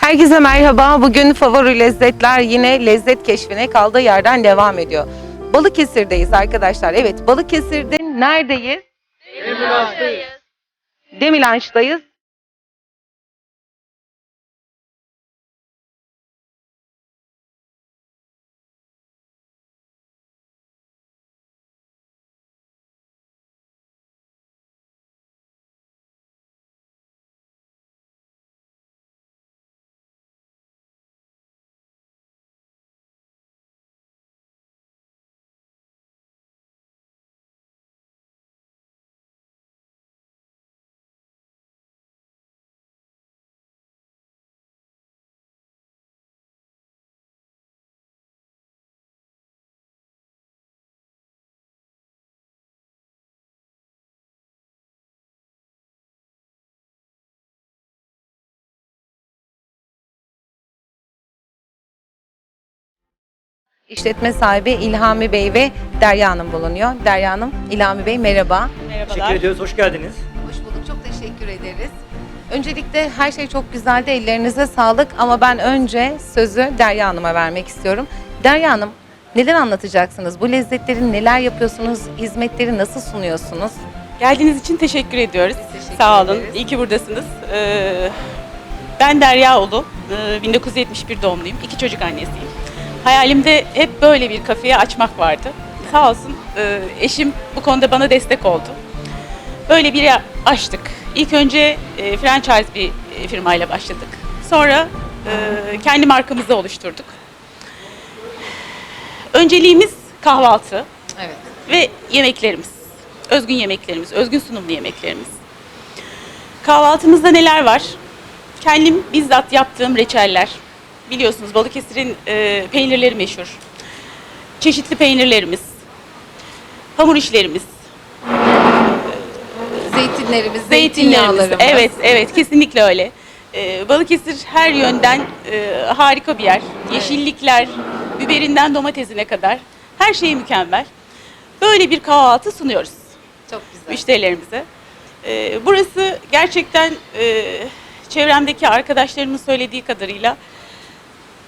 Herkese merhaba. Bugün favori lezzetler yine lezzet keşfine kaldığı yerden devam ediyor. Balıkesir'deyiz arkadaşlar. Evet Balıkesir'de neredeyiz? Demilanç'tayız. İşletme sahibi İlhami Bey ve Derya Hanım bulunuyor. Derya Hanım, İlhami Bey merhaba. Teşekkür ediyoruz. Hoş geldiniz. Hoş bulduk. Çok teşekkür ederiz. Öncelikle her şey çok güzeldi. Ellerinize sağlık ama ben önce sözü Derya Hanım'a vermek istiyorum. Derya Hanım, neler anlatacaksınız? Bu lezzetleri neler yapıyorsunuz? Hizmetleri nasıl sunuyorsunuz? Geldiğiniz için teşekkür ediyoruz. teşekkür Sağ olun. ederiz. İyi ki buradasınız. Ee, ben Derya Ulu. Ee, 1971 doğumluyum. İki çocuk annesiyim. Hayalimde hep böyle bir kafeyi açmak vardı. Sağ olsun e, eşim bu konuda bana destek oldu. Böyle bir açtık. İlk önce e, franchise bir e, firmayla başladık. Sonra e, kendi markamızı oluşturduk. Önceliğimiz kahvaltı Evet. ve yemeklerimiz. Özgün yemeklerimiz, özgün sunumlu yemeklerimiz. Kahvaltımızda neler var? Kendim bizzat yaptığım reçeller. Biliyorsunuz Balıkesir'in e, peynirleri meşhur. Çeşitli peynirlerimiz, hamur işlerimiz, Zeytinlerimiz, zeytinlerimiz. zeytinyağlarımız. Evet, evet kesinlikle öyle. E, Balıkesir her yönden e, harika bir yer. Yeşillikler, biberinden domatesine kadar her şey mükemmel. Böyle bir kahvaltı sunuyoruz Çok güzel. müşterilerimize. Ee, burası gerçekten e, çevremdeki arkadaşlarımın söylediği kadarıyla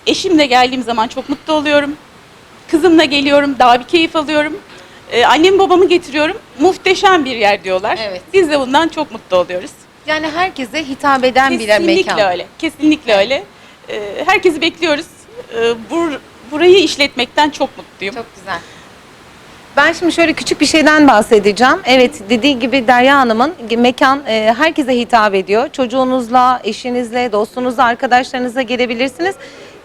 eşimle geldiğim zaman çok mutlu oluyorum. Kızımla geliyorum, daha bir keyif alıyorum. Ee, annemi babamı getiriyorum. Muhteşem bir yer diyorlar. Evet. Biz de bundan çok mutlu oluyoruz. Yani herkese hitap eden bir Kesinlikle mekan. öyle. Kesinlikle öyle. Ee, herkesi bekliyoruz. Ee, bur- burayı işletmekten çok mutluyum. Çok güzel. Ben şimdi şöyle küçük bir şeyden bahsedeceğim. Evet dediği gibi Derya Hanım'ın mekan e, herkese hitap ediyor. Çocuğunuzla, eşinizle, dostunuzla, arkadaşlarınızla gelebilirsiniz.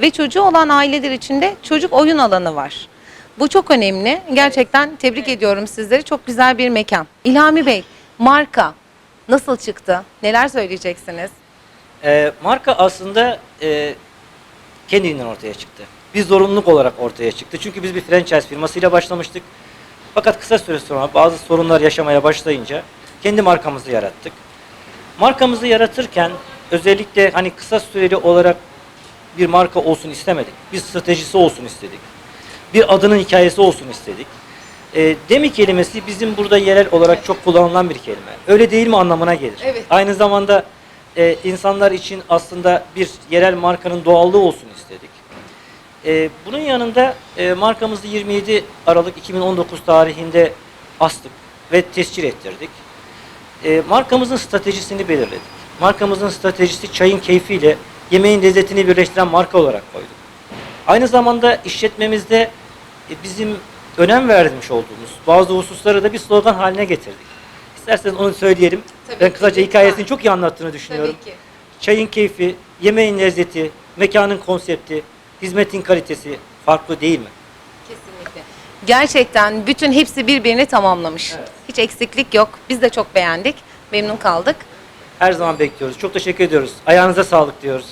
Ve çocuğu olan aileler için de çocuk oyun alanı var. Bu çok önemli. Gerçekten tebrik ediyorum sizleri. Çok güzel bir mekan. İlhami Bey, marka nasıl çıktı? Neler söyleyeceksiniz? Ee, marka aslında e, kendiliğinden ortaya çıktı. Bir zorunluluk olarak ortaya çıktı. Çünkü biz bir franchise firmasıyla başlamıştık. Fakat kısa süre sonra bazı sorunlar yaşamaya başlayınca kendi markamızı yarattık. Markamızı yaratırken özellikle hani kısa süreli olarak bir marka olsun istemedik. Bir stratejisi olsun istedik. Bir adının hikayesi olsun istedik. E, demi kelimesi bizim burada yerel olarak çok kullanılan bir kelime. Öyle değil mi anlamına gelir. Evet. Aynı zamanda e, insanlar için aslında bir yerel markanın doğallığı olsun istedik. E, bunun yanında e, markamızı 27 Aralık 2019 tarihinde astık ve tescil ettirdik. E, markamızın stratejisini belirledik. Markamızın stratejisi çayın keyfiyle yemeğin lezzetini birleştiren marka olarak koyduk. Aynı zamanda işletmemizde e, bizim önem vermiş olduğumuz bazı hususları da bir slogan haline getirdik. İsterseniz onu söyleyelim. Tabii ben ki, kısaca lütfen. hikayesini çok iyi anlattığını düşünüyorum. Tabii ki. Çayın keyfi, yemeğin lezzeti, mekanın konsepti, hizmetin kalitesi farklı değil mi? Kesinlikle. Gerçekten bütün hepsi birbirini tamamlamış. Hiç eksiklik yok. Biz de çok beğendik. Memnun kaldık. Her zaman bekliyoruz. Çok teşekkür ediyoruz. Ayağınıza sağlık diyoruz.